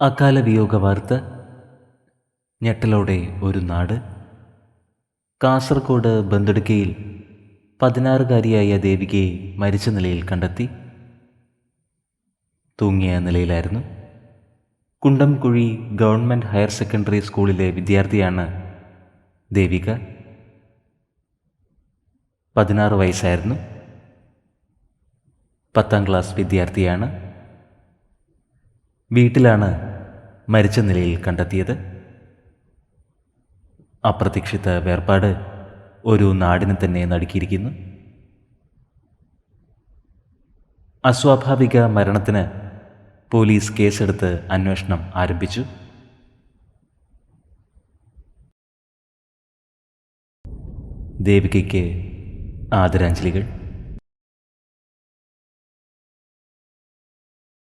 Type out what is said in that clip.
അകാല വിയോഗ വാർത്ത ഞെട്ടലോടെ ഒരു നാട്. കാസർഗോഡ് ബന്ദടുക്കയിൽ പതിനാറുകാരിയായ ദേവികയെ മരിച്ച നിലയിൽ കണ്ടെത്തി. തൂങ്ങിയ നിലയിലായിരുന്നു. കുണ്ടംകുഴി ഗവൺമെന്റ് ഹയർ സെക്കൻഡറി സ്കൂളിലെ വിദ്യാർത്ഥിയാണ് ദേവിക. പതിനാറ് വയസ്സായിരുന്നു. പത്താം ക്ലാസ് വിദ്യാർത്ഥിയാണ്. വീട്ടിലാണ് മരിച്ച നിലയിൽ കണ്ടെത്തിയത്. അപ്രതീക്ഷിത വേർപാട് ഒരു നാടിനെ തന്നെ നടുക്കിയിരിക്കുന്നു. അസ്വാഭാവിക മരണത്തിന് പോലീസ് കേസെടുത്ത് അന്വേഷണം ആരംഭിച്ചു. ദേവികയ്ക്ക് ആദരാഞ്ജലികൾ.